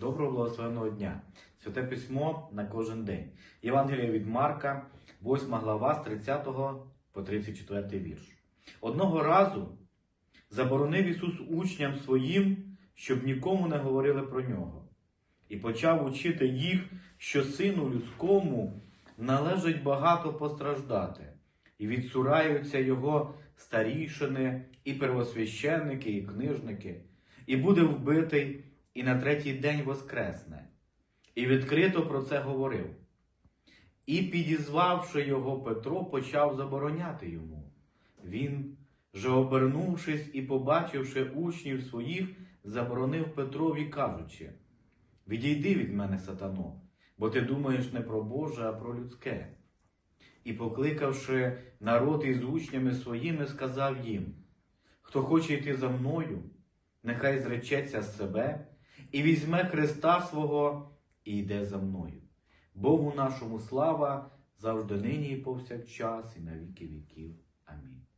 Доброго благословеного дня. Святе письмо на кожен день. Євангелія від Марка, 8 глава з 30 по 34 вірш. Одного разу заборонив Ісус учням своїм, щоб нікому не говорили про нього, і почав учити їх, що сину людському належить багато постраждати, і відсураються його старішини, і первосвященники, і книжники, і буде вбитий, і на третій день воскресне. І відкрито про це говорив. І підізвавши його Петро, почав забороняти йому. Він, же обернувшись і побачивши учнів своїх, заборонив Петрові, кажучи: Відійди від мене, сатано, бо ти думаєш не про Боже, а про людське. І, покликавши народ із учнями своїми, сказав їм: Хто хоче йти за мною, нехай зречеться з себе і візьме Христа свого і йде за мною. Богу нашому слава завжди нині і повсякчас, і на віки віків. Амінь.